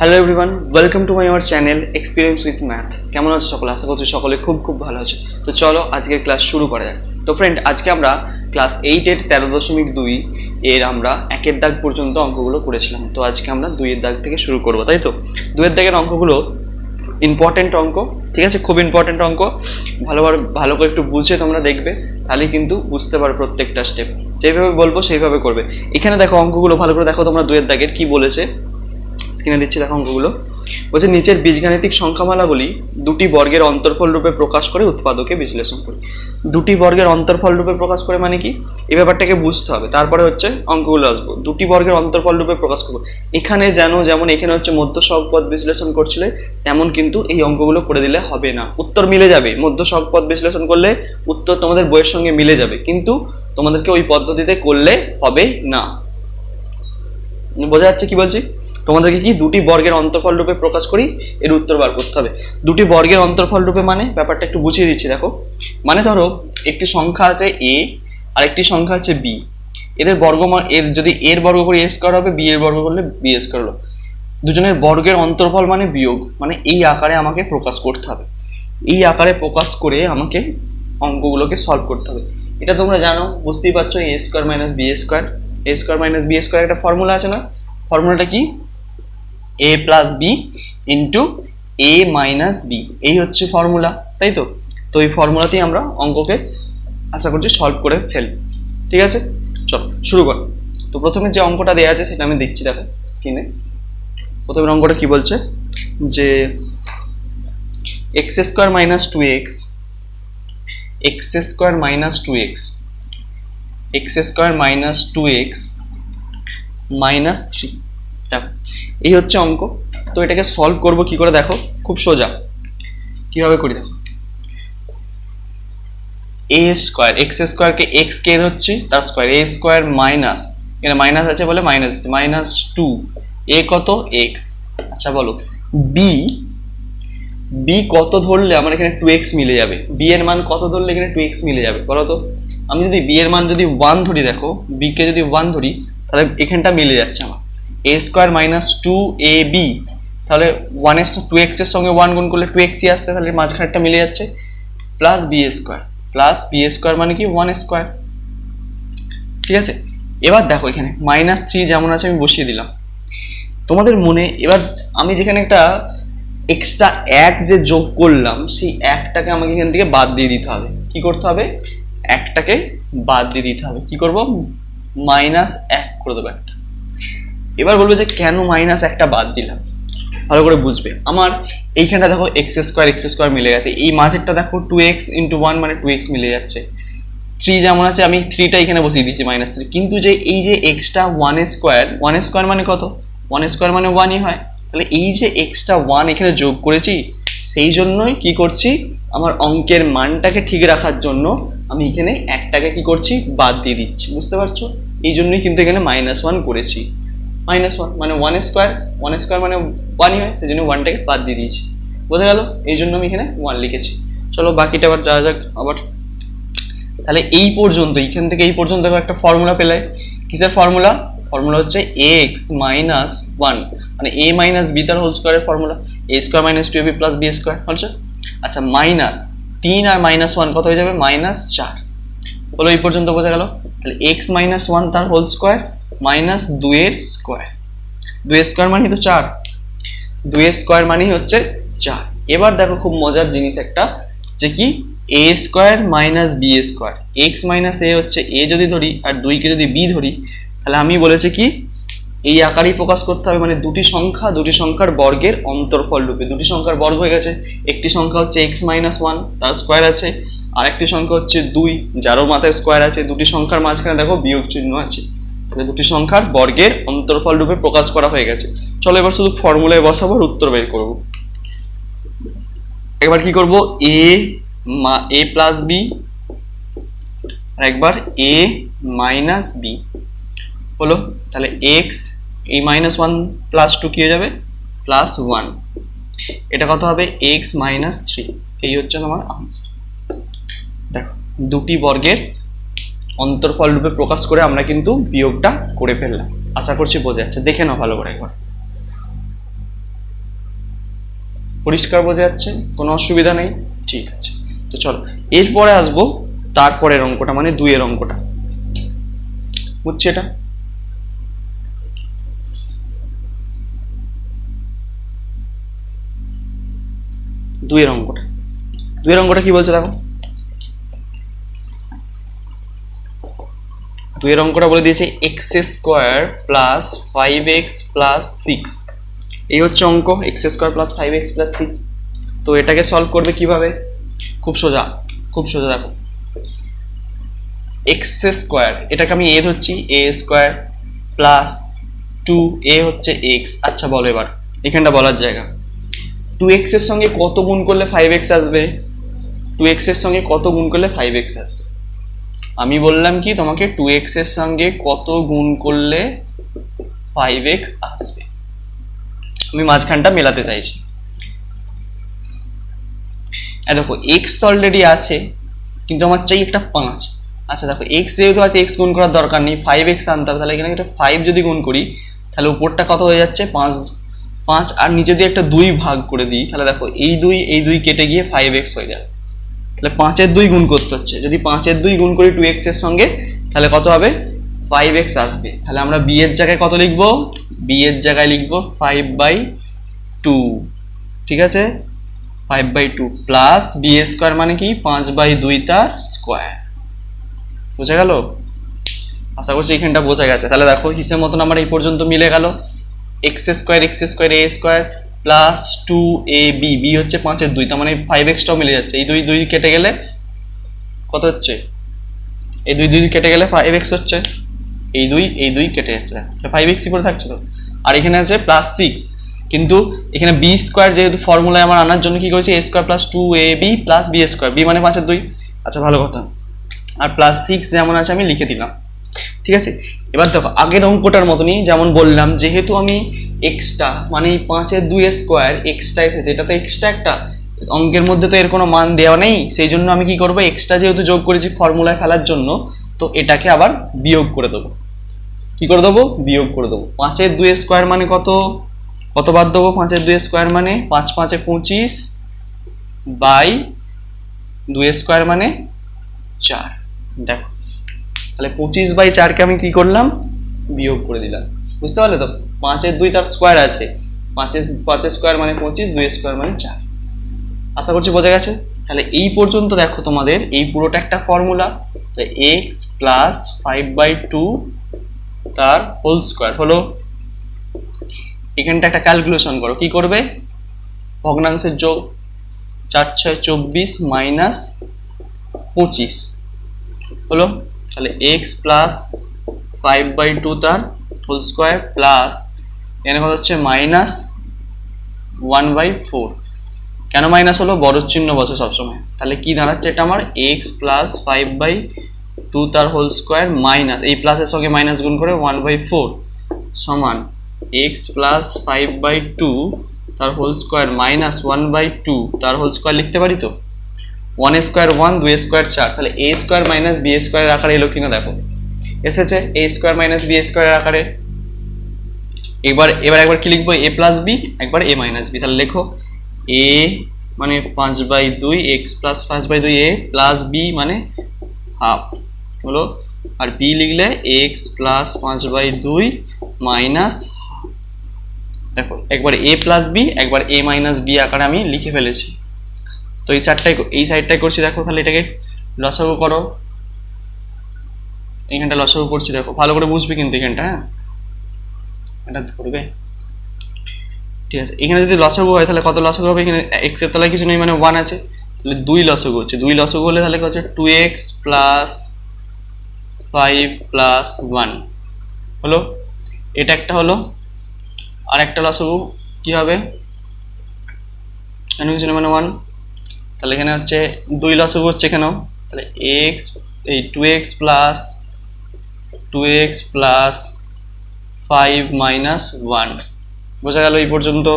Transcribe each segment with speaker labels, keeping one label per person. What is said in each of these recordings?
Speaker 1: Hello everyone welcome to my আমার channel experience with math কেমন আছো সকলে? আশা করছি সকলে খুব খুব ভালো আছে। তো চলো আজকের ক্লাস শুরু করা যাক। তো ফ্রেন্ড আজকে আমরা ক্লাস এইটের তেরো দশমিক দুই এর আমরা একের দাগ পর্যন্ত অঙ্কগুলো করেছিলাম। তো আজকে আমরা দুইয়ের দাগ থেকে শুরু করব, তাই তো? দুইয়ের দাগের অঙ্কগুলো ইম্পর্টেন্ট অঙ্ক, ঠিক আছে? খুব ইম্পর্টেন্ট অঙ্ক। ভালোভাবে ভালো করে একটু বুঝে তোমরা দেখবে তাহলে কিন্তু বুঝতে পারো প্রত্যেকটা স্টেপ যেভাবে বলব সেইভাবে করবে। এখানে দেখো অঙ্কগুলো ভালো করে দেখো তোমরা দুয়ের দাগের কি বলেছে। স্ক্রিনে দিচ্ছি দেখো অঙ্কগুলো। বলছে নিচের বীজগাণিতিক সংখ্যামালাগুলি দুটি বর্গের অন্তর্ফল রূপে প্রকাশ করে উৎপাদকে বিশ্লেষণ করি। দুটি বর্গের অন্তর্ফল রূপে প্রকাশ করে মানে কি? এই ব্যাপারটাকে বুঝতে হবে। তারপরে হচ্ছে অঙ্কগুলো আসব। দুটি বর্গের অন্তর্ফল রূপে প্রকাশ করব। এখানে যেন যেমন এখানে হচ্ছে মধ্য পদ বিশ্লেষণ করছিলে, তেমন কিন্তু এই অঙ্কগুলো করে দিলে হবে না। উত্তর মিলে যাবে। মধ্য পদ বিশ্লেষণ করলে উত্তর তোমাদের বইয়ের সঙ্গে মিলে যাবে। কিন্তু তোমাদেরকে ওই পদ্ধতিতে করলে হবে না। বোঝা যাচ্ছে কি বলছি? তোমাদেরকে কি দুটি বর্গের অন্তর্ফল রূপে প্রকাশ করি? এর উত্তর বার করতে হবে। দুটি বর্গের অন্তর্ফল রূপে মানে? ব্যাপারটা একটু বুঝিয়ে দিচ্ছি, দেখো। মানে ধরো, একটি সংখ্যা আছে এ আর একটি সংখ্যা আছে বি এদের বর্গ এর যদি এর বর্গ করে এ স্কোয়ার হবে বি এর বর্গ করলে বি স্কোয়ার হলো। দুজনের বর্গের অন্তর্ফল মানে বিয়োগ। মানে এই আকারে আমাকে প্রকাশ করতে হবে। এই আকারে প্রকাশ করে আমাকে অঙ্কগুলোকে সলভ করতে হবে। এটা তোমরা জানো, বুঝতেই পারছ A square minus B square A square minus B square একটা ফর্মুলা আছে না? ফর্মুলাটা কি? A plus B into A minus B এই হচ্ছে ফর্মুলা তাই তো? তো এই ফর্মুলাতেই আমরা অঙ্ককে আশা করছি সলভ করে ফেলব। ঠিক আছে? চল, শুরু কর। তো প্রথমে যে অঙ্কটা দেওয়া আছে সেটা আমি দেখছি, দেখো স্ক্রিনে প্রথমের অঙ্কটা কি বলছে? যে x square minus two x x square minus two x x square minus two x minus three এই হচ্ছে অঙ্ক। তো এটাকে সলভ করব কি করে দেখো? খুব সোজা। কীভাবে করি দেখো? এ স্কোয়ার এক্স স্কোয়ারকে এক্স কে ধরছি তার স্কোয়ার এ স্কোয়ার মাইনাস এখানে মাইনাস আছে বলে মাইনাস মাইনাস টু এ কত? এক্স আচ্ছা বলো। বি বি কত ধরলে আমার এখানে টু এক্স মিলে যাবে? বি এর মান কত ধরলে এখানে টু এক্স মিলে যাবে? বলো তো। আমি যদি বি এর মান যদি ওয়ান ধরি দেখো বি কে যদি ওয়ান ধরি, তাহলে এখানটা মিলে যাচ্ছে আমার। A square minus two A B তাহলে ওয়ান ওয়ানের টু এক্সের সঙ্গে ওয়ান গুণ করলে টু এক্সই আসছে, তাহলে মাঝখানেরটা মিলে যাচ্ছে plus B square plus B square মানে কি? ওয়ান স্কোয়ার ঠিক আছে? এবার দেখো এখানে মাইনাস থ্রি যেমন আছে, আমি বসিয়ে দিলাম। তোমাদের মনে, এবার আমি যেখানে একটা এক্সট্রা এক যে যোগ করলাম, সেই একটাকে আমাকে এখান থেকে বাদ দিয়ে দিতে হবে। কি করতে হবে? একটাকে বাদ দিয়ে দিতে হবে। কি করব? মাইনাস এক করে দেবো একটা। এবার বলবে যে কেন মাইনাস একটা বাদ দিলাম। ভালো করে বুঝবে। আমার এইখানটা দেখো এক্স স্কোয়ার এক্স স্কোয়ার মিলে গেছে। এই মাঝেরটা দেখো টু এক্স ইন্টু ওয়ান মানে টু এক্স মিলে যাচ্ছে। থ্রি যেমন আছে, আমি থ্রিটা এখানে বসিয়ে দিচ্ছি মাইনাস থ্রি কিন্তু যে এই যে extra one square one square মানে কত? ওয়ান স্কোয়ার মানে ওয়ানই হয়। তাহলে এই যে এক্সট্রা ওয়ান এখানে যোগ করেছি, সেই জন্যই কি করছি? আমার অঙ্কের মানটাকে ঠিক রাখার জন্য আমি এখানে একটাকে কি করছি? বাদ দিয়ে দিচ্ছি। বুঝতে পারছ? এই জন্যই কিন্তু এখানে মাইনাস ওয়ান করেছি। মাইনাস ওয়ান মানে ওয়ান স্কোয়ার ওয়ান স্কোয়ার মানে ওয়ানই হয় সেই জন্য ওয়ানটাকে বাদ দিয়ে দিয়েছি। বোঝা গেল? এই জন্য আমি এখানে ওয়ান লিখেছি। চলো বাকিটা আবার যা যাক, আবার। তাহলে এই পর্যন্ত, এইখান থেকে এই পর্যন্ত একটা ফর্মুলা পেলে। কিসের ফর্মুলা ফর্মুলা হচ্ছে এক্স মাইনাস ওয়ান মানে এ মাইনাস বি তার হোল স্কোয়ারের formula A square minus two B plus B square হচ্ছে আচ্ছা মাইনাস তিন আর মাইনাস ওয়ান কত হয়ে যাবে? মাইনাস চার। বলো এই পর্যন্ত বোঝা গেল? তাহলে এক্স মাইনাস ওয়ান তার হোল স্কোয়ার মাইনাস দুয়ের স্কোয়ার দুয়ের স্কোয়ার মানে তো চার। দুয়ের স্কোয়ার মানেই হচ্ছে চার। এবার দেখো খুব মজার জিনিস একটা, যে কি? A square minus B square x minus A হচ্ছে এ যদি ধরি আর দুইকে যদি বি ধরি, তাহলে আমি বলেছি কি? এই আকারেই প্রকাশ করতে হবে। মানে দুটি সংখ্যা দুটি সংখ্যার বর্গের অন্তর্ফল রূপে। দুটি সংখ্যার বর্গ হয়ে গেছে। একটি সংখ্যা হচ্ছে এক্স মাইনাস ওয়ান তার স্কোয়ার আছে। আরেকটি সংখ্যা হচ্ছে দুই, যারও মাথায় স্কোয়ার আছে। দুটি সংখ্যার মাঝখানে দেখো বিয়োগ চিহ্ন আছে। দুটি সংখ্যার বর্গের অন্তর্ফল রূপে প্রকাশ করা হয়ে গেছে। চলো এবার শুধু ফর্মুলায় বসাবো আর উত্তর বের করব। একবার কি করব? এ মা এ প্লাস বি আর একবার এ মাইনাস বি হলো? তাহলে এক্স এই মাইনাস ওয়ান প্লাস টু কী হয়ে যাবে? প্লাস ওয়ান এটা কত হবে? এক্স মাইনাস থ্রি এই হচ্ছে আমার আনসার দেখো, দুটি বর্গের অন্তর্ফল রূপে প্রকাশ করে আমরা কিন্তু বিয়োগটা করে ফেললাম। আশা করছি বোঝা যাচ্ছে। দেখে নাও ভালো করে একবার। পরিষ্কার বোঝা যাচ্ছে? কোনো অসুবিধা নেই? ঠিক আছে। তো চলো, এরপরে আসব তারপরের অঙ্কটা মানে দুইয়ের অঙ্কটা। বুঝছি এটা? দুইয়ের অঙ্কটা। দুইয়ের অঙ্কটা কি বলছে দেখো? দুইয়ের অঙ্কটা বলে দিয়েছে x square plus five x plus six এই হচ্ছে অঙ্ক x square plus five x plus six তো এটাকে সলভ করবে কীভাবে? খুব সোজা খুব সোজা দেখো। এক্স স্কোয়ার এটাকে আমি এ ধরছি A square plus two A হচ্ছে এক্স আচ্ছা বলো এবার, এখানটা বলার জায়গা। টু এক্সের সঙ্গে কত গুণ করলে ফাইভ এক্স আসবে? টু এক্সের সঙ্গে কত গুণ করলে ফাইভ এক্স আসবে? আমি বললাম কি, তোমাকে টু এক্সের সঙ্গে কত গুণ করলে ফাইভ এক্স আসবে? আমি মাঝখানটা মেলাতে চাইছি। দেখো এক্স তো অলরেডি আছে, কিন্তু আমার চাই একটা পাঁচ। আচ্ছা দেখো এক্স যেহেতু আছে এক্স গুণ করার দরকার নেই ফাইভ এক্স আনতে হবে, তাহলে এখানে একটা ফাইভ যদি গুণ করি, তাহলে উপরটা কত হয়ে যাচ্ছে? পাঁচ পাঁচ, আর নিচে দিয়ে একটা দুই ভাগ করে দিই, তাহলে দেখো, এই দুই এই দুই কেটে গিয়ে ফাইভ এক্স হয়ে যাবে। তাহলে পাঁচের দুই গুণ করতে হচ্ছে। যদি পাঁচের দুই গুণ করি টু এক্সের সঙ্গে, তাহলে কত হবে? ফাইভ এক্স আসবে। তাহলে আমরা বি এর জায়গায় কত লিখব? বি এর জায়গায় লিখব ফাইভ বাই টু ঠিক আছে? Five by two plus B square মানে কি? পাঁচ বাই দুই তার স্কোয়ার বোঝা গেল? আশা করছি এখানটা বোঝা গেছে। তাহলে দেখো, হিসেব মতন আমার এই পর্যন্ত মিলে গেল। X square x square A square plus two A B B হচ্ছে পাঁচের দুই, তার মানে ফাইভ এক্সটাও মিলে যাচ্ছে। এই দুই দুই কেটে গেলে কত হচ্ছে? এই দুই দুই কেটে গেলে ফাইভ এক্স হচ্ছে। এই দুই এই দুই কেটে যাচ্ছে। ফাইভ এক্সই করে থাকছে তো? আর এখানে আছে প্লাস সিক্স কিন্তু এখানে বি স্কোয়ার যেহেতু ফর্মুলায় আমার আনার জন্য কী করেছি? A square plus two A B plus B square B মানে পাঁচের দুই। আচ্ছা ভালো কথা। আর প্লাস সিক্স যেমন আছে আমি লিখে দিলাম। ঠিক আছে? এবার দেখো, আগের অঙ্কটার মতনই যেমন বললাম, যেহেতু আমি এক্সট্রা মানে এই পাঁচের দুই স্কোয়ার এক্সট্রা এসেছে এটা তো এক্সট্রা একটা অঙ্কের মধ্যে তো এর কোনো মান দেওয়া নেই, সেই জন্য আমি কি করব এক্সট্রা যেহেতু যোগ করেছি ফর্মুলায় ফেলার জন্য, তো এটাকে আবার বিয়োগ করে দেবো। কি করে দেবো? বিয়োগ করে দেবো। পাঁচের দুই স্কোয়ার মানে কত? কত বাদ দেবো পাঁচের দুই স্কোয়ার মানে? পাঁচ পাঁচে পঁচিশ বাই দুই স্কোয়ার মানে চার। দেখো, তাহলে পঁচিশ বাই চারকে আমি কি করলাম? বিয়োগ করে দিলাম। বুঝতে পারলে তো? পাঁচের দুই তার স্কোয়ার আছে। পাঁচের পাঁচের স্কোয়ার মানে পঁচিশ দুই স্কোয়ার মানে চার। আশা করছি বোঝা গেছে? তাহলে এই পর্যন্ত দেখো তোমাদের, এই পুরোটা একটা formula x plus five by two তার হোল স্কোয়ার হলো। এখানটা একটা ক্যালকুলেশন করো। কি করবে? ভগ্নাংশের যোগ চার ছয় চব্বিশ মাইনাস পঁচিশ। হলো? তাহলে x plus five by two তার হোল স্কোয়ার প্লাস এখানে কত হচ্ছে মাইনাস ওয়ান বাই ফোর কেন মাইনাস হলো? বড় চিহ্ন বসে সবসময়। তাহলে কি দাঁড়াচ্ছে এটা আমার? X plus five by two তার হোল স্কোয়ার মাইনাস এই প্লাসের সঙ্গে মাইনাস গুণ করে ওয়ান বাই ফোর সমান x plus five by two তার whole square minus one by two তার হোল স্কোয়ার লিখতে পারি তো? ওয়ান স্কোয়ার ওয়ান দুই স্কোয়ার চার। তাহলে এ স্কোয়ার মাইনাস বি স্কোয়ারের আকারে এলো কিনা দেখো। এসেছে এ স্কোয়ার মাইনাস বি স্কোয়ারের আকারে। এবার এবার একবার কি লিখব? এ প্লাস বি একবার এ মাইনাস বি তাহলে লেখো এ মানে পাঁচ বাই দুই এক্স প্লাস পাঁচ বাই দুই এ প্লাস বি মানে হাফ হলো, আর বি লিখলে এক্স প্লাস পাঁচ বাই দুই মাইনাস দেখো, একবার এ প্লাস বি একবার এ মাইনাস বি আকারে আমি লিখে ফেলেছি। তো এই সাইডটাই এই সাইডটাই করছি, দেখো তাহলে এটাকে লসাগু করো। এইখানটা লসাগু করছি দেখো। ভালো করে বুঝবে কিন্তু এখানটা হ্যাঁ? এটা ধরবে। ঠিক আছে, এখানে যদি লসাগু হয়, তাহলে কত লসাগু হবে? এখানে এক্সের তলায় কিছু নেই মানে ওয়ান আছে। তাহলে দুই লসাগু হচ্ছে। দুই লসাগু হলে তাহলে হচ্ছে? Two x plus five plus one হলো? এটা একটা হলো। আর একটা লসাগু কি হবে? নেই মানে ওয়ান তাহলে এখানে হচ্ছে, দুই লসাগু হচ্ছে এখানেও। তাহলে এক্স এই two x plus two x plus five minus one বোঝা গেল এই পর্যন্ত?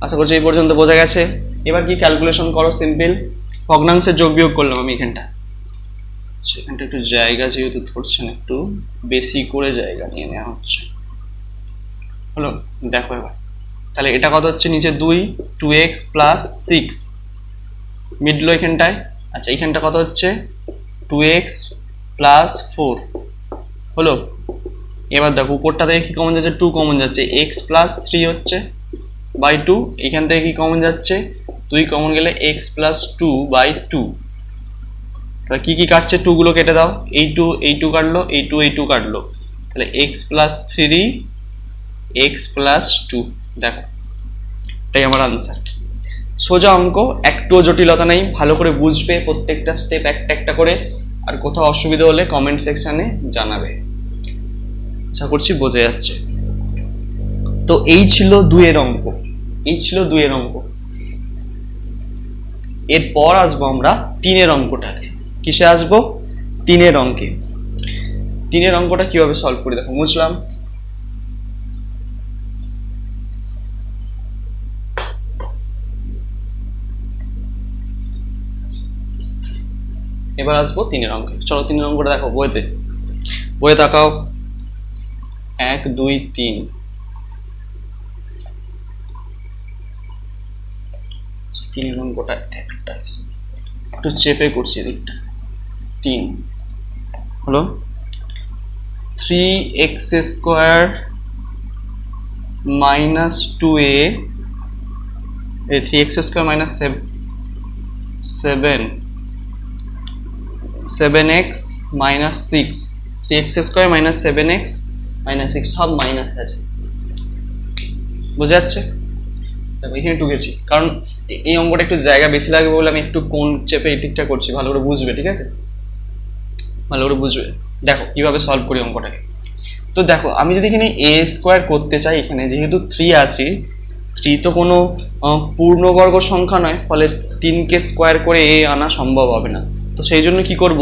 Speaker 1: আশা করছি এই পর্যন্ত বোঝা গেছে। এবার কি ক্যালকুলেশন করো? সিম্পল ভগ্নাংশের যোগ বিয়োগ করলাম আমি এখানটা। আচ্ছা, এখানটা একটু জায়গা যেহেতু ধরছেন একটু বেশি করে জায়গা নিয়ে নেওয়া হচ্ছে। হলো দেখো এবার। তাহলে এটা কত হচ্ছে? নিচে দুই টু এক্স প্লাস সিক্স মিডলো এখানটায়। আচ্ছা এইখানটা কত হচ্ছে? টু এক্স প্লাস ফোর হলো, এবার দেখো উপরটা থেকে কি কমন যাচ্ছে? টু কমন যাচ্ছে। এক্স প্লাস থ্রি হচ্ছে বাই টু এখান থেকে কি কমন যাচ্ছে? দুই কমন গেলে x plus two by two তাহলে কী কী কাটছে? টুগুলো কেটে দাও। এই টু এই টু কাটলো, এই টু এই টু কাটলো। তাহলে x plus three x plus two দেখো, এটাই আমার আনসার সোজা অঙ্ক, একটুও জটিলতা নেই। ভালো করে বুঝবে প্রত্যেকটা স্টেপ একটা একটা করে। আর কোথাও অসুবিধা হলে কমেন্ট সেকশানে জানাবে। আশা করছি বোঝা যাচ্ছে। তো এই ছিল দুয়ের অঙ্ক। এই ছিল দুয়ের অঙ্ক। এরপর আসব আমরা তিনের অঙ্কটাকে। কিসে আসব? তিনের অঙ্কে। তিনের অঙ্কটা কীভাবে সলভ করি দেখো বুঝলাম এবার আসব তিনের অঙ্কে। চলো তিনের অঙ্কটা দেখো বইতে। বইয়ে তাকাও। এক, দুই, তিন। তিনের অঙ্কটা একটা একটু চেপে করছি এদিকটা। তিন। হলো? Three x square minus two A three x square minus seven seven x minus six three x square minus seven x minus six সব মাইনাস আছে। বোঝা যাচ্ছে? দেখো, এখানে গেছি। কারণ এই অঙ্কটা একটু জায়গা বেশি লাগবে বলে আমি একটু কোন চেপে দিকটা করছি, ভালো করে বুঝবে, ঠিক আছে? ভালো করে বুঝবে। দেখো, কীভাবে সলভ করি অঙ্কটাকে। তো দেখো, আমি যদি এখানে এ স্কোয়ার করতে চাই, এখানে যেহেতু থ্রি আছে থ্রি তো কোনো পূর্ণবর্গ সংখ্যা নয়, ফলে তিনকে স্কোয়ার করে এ আনা সম্ভব হবে না। তো সেই জন্য কি করব?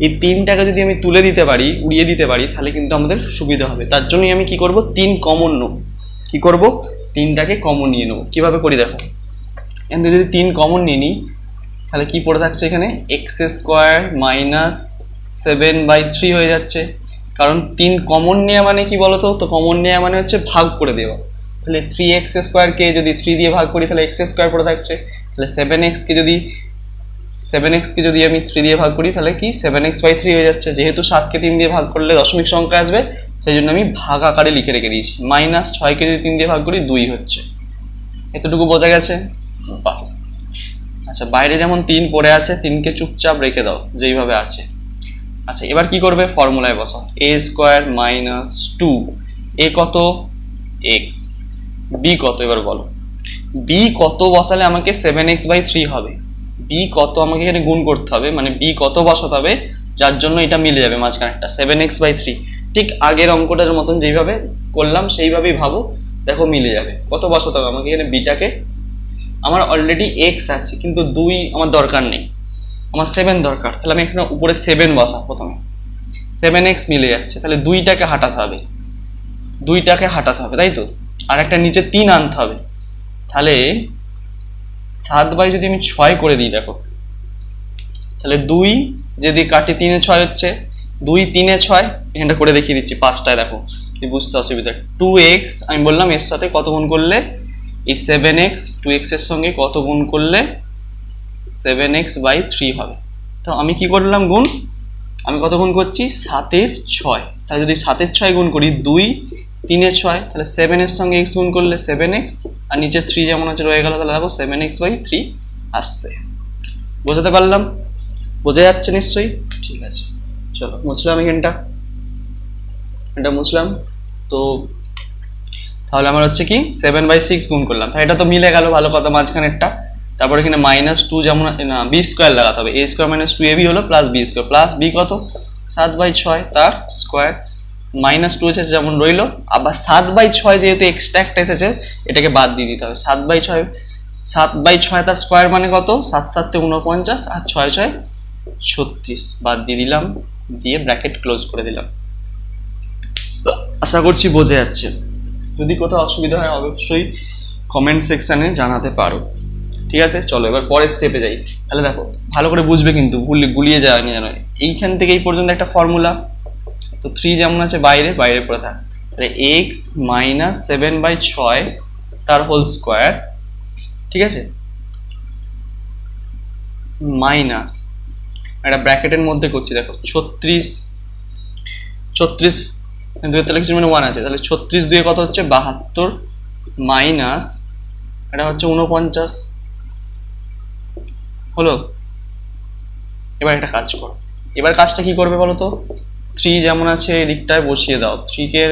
Speaker 1: এই তিনটাকে যদি আমি তুলে দিতে পারি, উড়িয়ে দিতে পারি, তাহলে কিন্তু আমাদের সুবিধা হবে। তার জন্যই আমি কি করব? তিন কমন নেব। কি করব? তিনটাকে কমন নিয়ে নেব। কীভাবে করি দেখো? এখান থেকে যদি তিন কমন নিয়ে নিই, তাহলে কি পড়ে থাকছে এখানে? X square minus seven by three হয়ে যাচ্ছে। কারণ তিন কমন নেওয়া মানে কি বলতো? তো কমন নেওয়া মানে হচ্ছে ভাগ করে দেওয়া। তাহলে থ্রি এক্স স্কোয়ারকে যদি থ্রি দিয়ে ভাগ করি, তাহলে এক্স স্কোয়ার পড়ে থাকছে। তাহলে সেভেন এক্সকে যদি সেভেন এক্সকে যদি আমি থ্রি দিয়ে ভাগ করি, তাহলে কি? সেভেন এক্স বাই থ্রি হয়ে যাচ্ছে। যেহেতু সাতকে তিন দিয়ে ভাগ করলে দশমিক সংখ্যা আসবে, সেই জন্য আমি ভাগ আকারে লিখে রেখে দিয়েছি। মাইনাস ছয়কে যদি তিন দিয়ে ভাগ করি, দুই হচ্ছে। এতটুকু বোঝা গেছে? বাহ। আচ্ছা বাইরে যেমন তিন পড়ে আছে, তিনকে চুপচাপ রেখে দাও, যেইভাবে আছে। আচ্ছা এবার কি করবে? ফর্মুলায় বসাও। A square minus two A কত? এক্স বি কত? এবার বলো। বি কত বসালে আমাকে সেভেন এক্স বাই থ্রি হবে? বি কত আমাকে এখানে গুণ করতে হবে মানে বি কত বসাতে হবে, যার জন্য এটা মিলে যাবে মাঝখানে একটা সেভেন এক্স বাই থ্রি ঠিক আগের অঙ্কটার মতন যেইভাবে করলাম, সেইভাবেই ভাবো, দেখো মিলে যাবে। কত বসাতে হবে? আমাকে এখানে বিটাকে আমার অলরেডি এক্স আছে, কিন্তু দুই আমার দরকার নেই। আমার সেভেন দরকার, তাহলে আমি এখানে উপরে সেভেন বসা প্রথমে। সেভেন এক্স মিলে যাচ্ছে, তাহলে দুইটাকে হাঁটাতে হবে। দুইটাকে হাঁটাতে হবে, তাই তো? আর একটা নিচে তিন আনতে হবে। তাহলে সাত বাই যদি আমি ছয় করে দিই, দেখো। তাহলে দুই যদি কাটি তিনে ছয় হচ্ছে, দুই তিনে ছয়, এখানটা করে দেখিয়ে দিচ্ছি পাঁচটায়, দেখো। বুঝতে অসুবিধা। টু এক্স আমি বললাম এর সাথে কত গুণ করলে? এই সেভেন এক্স টু এক্সের সঙ্গে কত গুণ করলে? সেভেন এক্স বাই থ্রি হবে। তো আমি কি করলাম গুণ? আমি কত গুণ করছি? সাতের ছয়। তাহলে যদি সাতের ছয় গুণ করি, দুই তিনের ছয়, তাহলে সেভেনের সঙ্গে এক্স গুণ করলে সেভেন এক্স আর নিচে থ্রি যেমন আছে রয়ে গেল, তাহলে দেখো সেভেন এক্স বাই থ্রি আসছে। বোঝাতে পারলাম? বোঝা যাচ্ছে নিশ্চয়ই? ঠিক আছে। চলো, মুছলাম এখানটা। এটা মুছলাম। তো তাহলে আমার হচ্ছে কি সেভেন বাই সিক্স গুণ করলাম। তাহলে এটা তো মিলে গেল ভালো কথা মাঝখানেরটা। তারপর এখানে মাইনাস টু যেমন, না বি স্কোয়ার লাগাতে হবে। A square minus two A B হলো plus B square plus B কত? সাত বাই ছয়, তার স্কোয়ার মাইনাস টু এসেছে যেমন রইল, আবার সাত বাই ছয় যেহেতু এক্সট্রা একটা এসেছে, এটাকে বাদ দিয়ে দিতে হবে। সাত বাই ছয়, সাত বাই ছয় তার স্কোয়ার মানে কত? সাত সাতে উনপঞ্চাশ আর ছয় ছয় ছত্রিশ। বাদ দিয়ে দিলাম, দিয়ে ব্র্যাকেট ক্লোজ করে দিলাম। আশা করছি বোঝা যাচ্ছে। যদি কোথাও অসুবিধা হয়, অবশ্যই কমেন্ট সেকশানে জানাতে পারো। ঠিক আছে? চলো, এবার পরের স্টেপে যাই। তাহলে দেখো, ভালো করে বুঝবে কিন্তু গুলিয়ে যায়নি যেন। এইখান থেকে এই পর্যন্ত একটা ফর্মুলা তো থ্রি যেমন আছে বাইরে বাইরে পড়ে থাক। তাহলে এক্স মাইনাস সেভেন বাই ছয়, তার হোল স্কোয়ার ঠিক আছে? মাইনাস একটা ব্র্যাকেটের মধ্যে করছি, দেখো, ছত্রিশ ছত্রিশ দুই তাহলে কিছু মানে ওয়ান আছে। তাহলে ছত্রিশ দুয়ে কত হচ্ছে? বাহাত্তর মাইনাস এটা হচ্ছে উনপঞ্চাশ হলো? এবার একটা কাজ করো। এবার কাজটা কি করবে বলো তো? থ্রি যেমন আছে, এই দিকটায় বসিয়ে দাও। থ্রিকে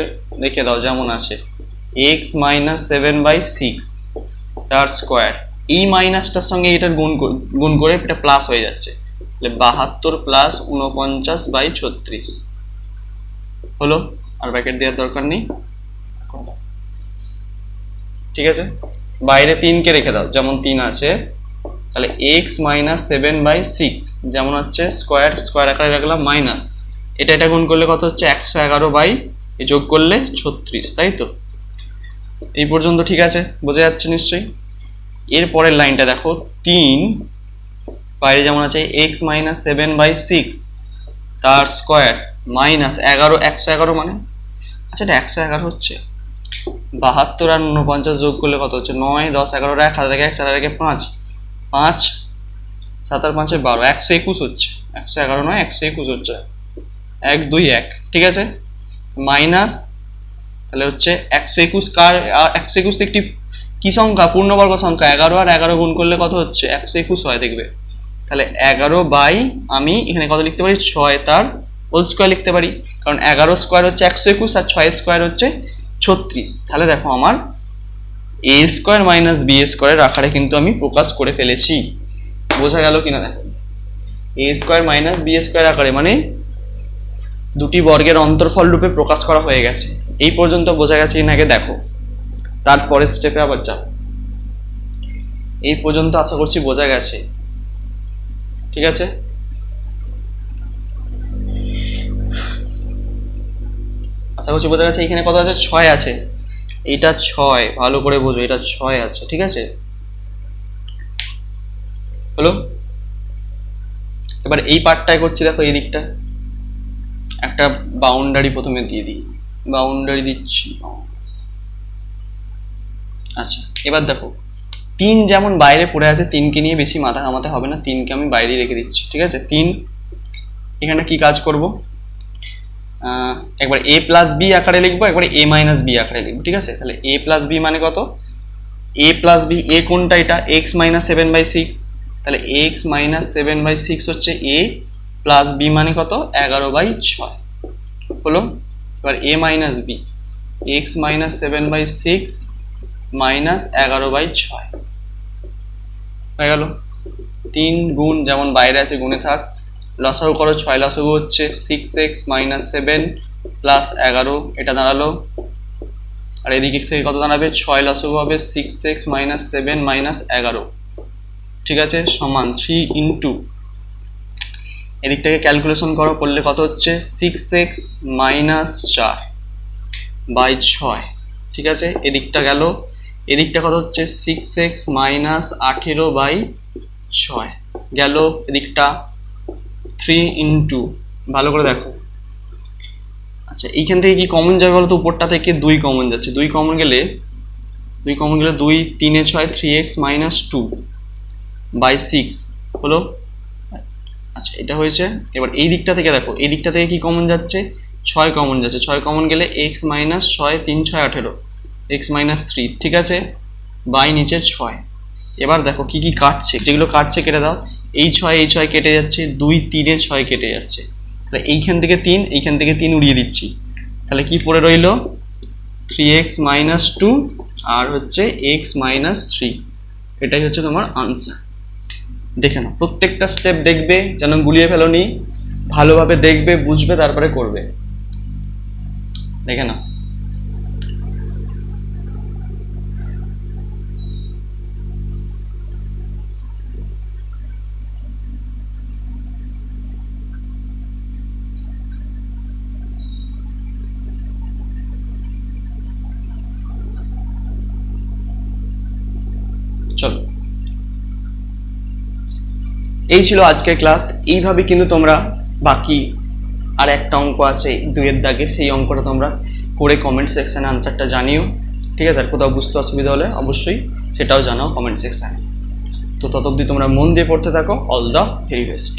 Speaker 1: রেখে দাও, যেমন আছে। X minus seven by six তার স্কোয়ার এই মাইনাসটার সঙ্গে এটার গুণ গুণ করে এটা প্লাস হয়ে যাচ্ছে। তাহলে বাহাত্তর প্লাস উনপঞ্চাশ বাই ছত্রিশ। হলো? আর ব্র্যাকেট দেওয়ার দরকার নেই। ঠিক আছে? বাইরে তিনকে রেখে দাও, যেমন তিন আছে। তাহলে x minus seven by six যেমন হচ্ছে স্কোয়ার স্কোয়ার আকারে রাখলাম মাইনাস এটা এটা গুণ করলে কত হচ্ছে? একশো এগারো বাই যোগ করলে ছত্রিশ, তাই তো? এই পর্যন্ত ঠিক আছে? বোঝা যাচ্ছে নিশ্চয়ই? এর পরের লাইনটা দেখো, তিন, বাইরে যেমন আছে x minus seven by six তার স্কোয়ার মাইনাস এগারো, একশো এগারো মানে? আচ্ছা এটা একশো এগারো হচ্ছে। বাহাত্তর আর উনপঞ্চাশ যোগ করলে কত হচ্ছে? নয়, দশ, এগারো, এক হাজার থেকে এক, চার থেকে পাঁচ। পাঁচ, সাত আর পাঁচে বারো, একশো একুশ হচ্ছে। একশো এগারো নয়, একশো একুশ হচ্ছে। এক, দুই, এক, ঠিক আছে? মাইনাস, তাহলে হচ্ছে একশো একুশ কার একশো একুশ একটি কি সংখ্যা? পূর্ণবর্গ সংখ্যা, এগারো আর এগারো গুণ করলে কত হচ্ছে? একশো একুশ হয়, দেখবে। তাহলে এগারো বাই আমি এখানে কত লিখতে পারি? ছয় তার হোল স্কোয়ার লিখতে পারি। কারণ এগারো স্কোয়ার হচ্ছে একশো একুশ আর ছয় স্কোয়ার হচ্ছে ছত্রিশ। তাহলে দেখো আমার এ স্কোয়ার মাইনাস বি স্কোয়ারের আকারে কিন্তু আমি প্রকাশ করে ফেলেছি। বোঝা গেল কিনা দেখো? A square minus B square আকারে মানে দুটি বর্গের অন্তর্ফল রূপে প্রকাশ করা হয়ে গেছে। এই পর্যন্ত বোঝা গেছে কিনা আগে দেখো। তারপরের স্টেপে আবার যাও। এই পর্যন্ত আশা করছি বোঝা গেছে। ঠিক আছে? আশা করছি বোঝা গেছে। এখানে কত আছে? ছয় আছে। এইটা ছয়। ভালো করে বোঝো, এটা ছয় আছে। ঠিক আছে? হলো? এবার এই পার্টটাই করছি, দেখো এই দিকটা। একটা বাউন্ডারি প্রথমে দিয়ে দিই। বাউন্ডারি দিচ্ছি। আচ্ছা এবার দেখো, তিন যেমন বাইরে পড়ে আছে, তিনকে নিয়ে বেশি মাথা ঘামাতে হবে না, তিনকে আমি বাইরে রেখে দিচ্ছি, ঠিক আছে? তিন, এখানে কি কাজ করব? একবার এ প্লাস বি আকারে লিখব, একবার এ মাইনাস বি আকারে লিখব, ঠিক আছে? তাহলে এ প্লাস বি মানে কত? এ প্লাস বি এ কোনটা এটা? X minus seven by six তাহলে x minus seven by six হচ্ছে এ প্লাস বি মানে কত? এগারো বাই ছয়। হলো? এবার A minus B x minus seven by six minus এগারো বাই ছয়। হয়ে গেল? তিন গুণ যেমন বাইরে আছে, গুণে থাক। লসাগু করো, ছয় লসাগু হচ্ছে six x minus seven plus এগারো, এটা দাঁড়াল। আর এদিকে থেকে কত দাঁড়াবে? ছয় লসাগু হবে six x minus seven minus এগারো। ঠিক আছে? সমান থ্রি ইন্টু এদিকটাকে ক্যালকুলেশন করো, করলে কত হচ্ছে? সিক্স এক্স মাইনাস চার বাই ছয়, ঠিক আছে? এদিকটা গেল, এদিকটা কত হচ্ছে? সিক্স এক্স মাইনাস আঠেরো বাই ছয়, গেল এদিকটা থ্রি ইন্টু ভালো করে দেখো। আচ্ছা এইখান থেকে কি কমন যাবে বলো তো উপরটা থেকে দুই কমন যাচ্ছে। দুই কমন গেলে, দুই কমন গেলে দুই, তিনে ছয় three x minus two by six হলো? আচ্ছা এটা হয়েছে। এবার এই দিকটা থেকে দেখো, এই দিকটা থেকে কি কমন যাচ্ছে? ছয় কমন যাচ্ছে। ছয় কমন গেলে এক্স মাইনাস ছয়, তিন, ছয়, আঠেরো। এক্স মাইনাস থ্রি ঠিক আছে? বাই নিচে ছয়। এবার দেখো কি কি কাটছে? যেগুলো কাটছে, কেটে দাও। এই ছয় এই ছয় কেটে যাচ্ছে, দুই, তিনে ছয় কেটে যাচ্ছে। তাহলে এইখান থেকে তিন, এইখান থেকে তিন উড়িয়ে দিচ্ছি। তাহলে কি পড়ে রইল? থ্রি এক্স মাইনাস টু আর হচ্ছে এক্স মাইনাস থ্রি এটাই হচ্ছে তোমার আনসার দেখে নাও। প্রত্যেকটা স্টেপ দেখবে, যেন গুলিয়ে ফেলোনি, ভালোভাবে দেখবে, বুঝবে, তারপরে করবে। দেখে নাও। চলো। এই ছিল আজকের ক্লাস। এইভাবে কিন্তু তোমরা বাকি আর একটা অঙ্ক আছে দুয়ের দাগের, সেই অঙ্কটা তোমরা করে কমেন্ট সেকশানে আনসারটা জানিও। ঠিক আছে? আর কোথাও বুঝতে অসুবিধা হলে অবশ্যই সেটাও জানাও কমেন্ট সেকশানে তো তত অবধি তোমরা মন দিয়ে পড়তে থাকো। All the very best